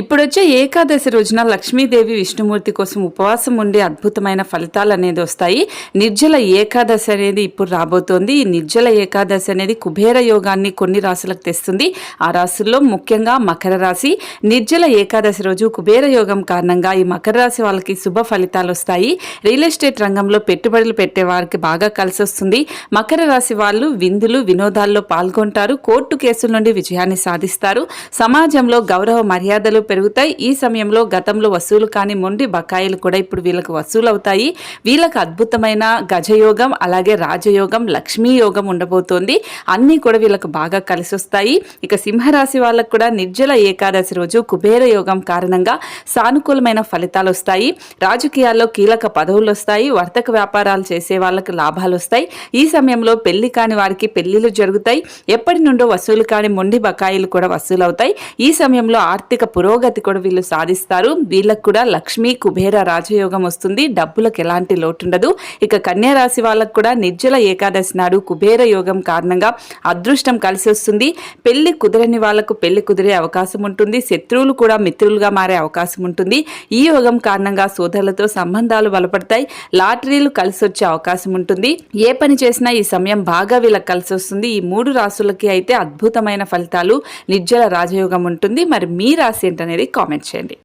ఇప్పుడు వచ్చే ఏకాదశి రోజున లక్ష్మీదేవి విష్ణుమూర్తి కోసం ఉపవాసం ఉండే అద్భుతమైన ఫలితాలు అనేది వస్తాయి. నిర్జల ఏకాదశి అనేది ఇప్పుడు రాబోతోంది. ఈ నిర్జల ఏకాదశి అనేది కుబేర యోగాన్ని కొన్ని రాశులకు తెస్తుంది. ఆ రాశుల్లో ముఖ్యంగా మకర రాశి. నిర్జల ఏకాదశి రోజు కుబేర యోగం కారణంగా ఈ మకర రాశి వాళ్ళకి శుభ ఫలితాలు వస్తాయి. రియల్ ఎస్టేట్ రంగంలో పెట్టుబడులు పెట్టే వారికి బాగా కలిసి వస్తుంది. మకర రాశి వాళ్ళు విందులు వినోదాల్లో పాల్గొంటారు. కోర్టు కేసుల నుండి విజయాన్ని సాధిస్తారు. సమాజంలో గౌరవ మర్యాదలు పెరుగుతాయి. ఈ సమయంలో గతంలో వసూలు కాని మొండి బకాయిలు కూడా ఇప్పుడు వీళ్ళకి వసూలు అవుతాయి వీళ్ళకి అద్భుతమైన గజయోగం అలాగే రాజయోగం లక్ష్మీ యోగం ఉండబోతోంది. అన్నీ కూడా వీళ్ళకు బాగా కలిసి వస్తాయి. ఇక సింహరాశి వాళ్ళకు కూడా నిర్జల ఏకాదశి రోజు కుబేర యోగం కారణంగా సానుకూలమైన ఫలితాలు వస్తాయి. రాజకీయాల్లో కీలక పదవులు వస్తాయి. వర్తక వ్యాపారాలు చేసే వాళ్ళకి లాభాలు వస్తాయి. ఈ సమయంలో పెళ్ళి కాని వారికి పెళ్ళిళ్ళు జరుగుతాయి. ఎప్పటి నుండో వసూలు కాని మొండి బకాయిలు కూడా వసూలు అవుతాయి ఈ సమయంలో ఆర్థిక పురోగతి కూడా వీళ్ళు సాధిస్తారు. వీళ్ళకు కూడా లక్ష్మీ కుబేర రాజయోగం వస్తుంది. డబ్బులకు ఎలాంటి లోటు ఉండదు ఇక కన్యా రాశి వాళ్ళకు కూడా నిర్జల ఏకాదశి నాడు కుబేర యోగం కారణంగా అదృష్టం కలిసి వస్తుంది. పెళ్ళి కుదరని వాళ్ళకు పెళ్ళి కుదిరే అవకాశం ఉంటుంది. శత్రువులు కూడా మిత్రులుగా మారే అవకాశం ఉంటుంది. ఈ యోగం కారణంగా సోదరులతో సంబంధాలు బలపడతాయి. లాటరీలు కలిసి వచ్చే అవకాశం ఉంటుంది. ఏ పని చేసినా ఈ సమయం బాగా వీళ్ళకి కలిసి వస్తుంది. ఈ మూడు రాసులకి అయితే అద్భుతమైన ఫలితాలు నిర్జల రాజయోగం ఉంటుంది. మరి మీ రాశి ఏంటనేది కామెంట్ చేయండి.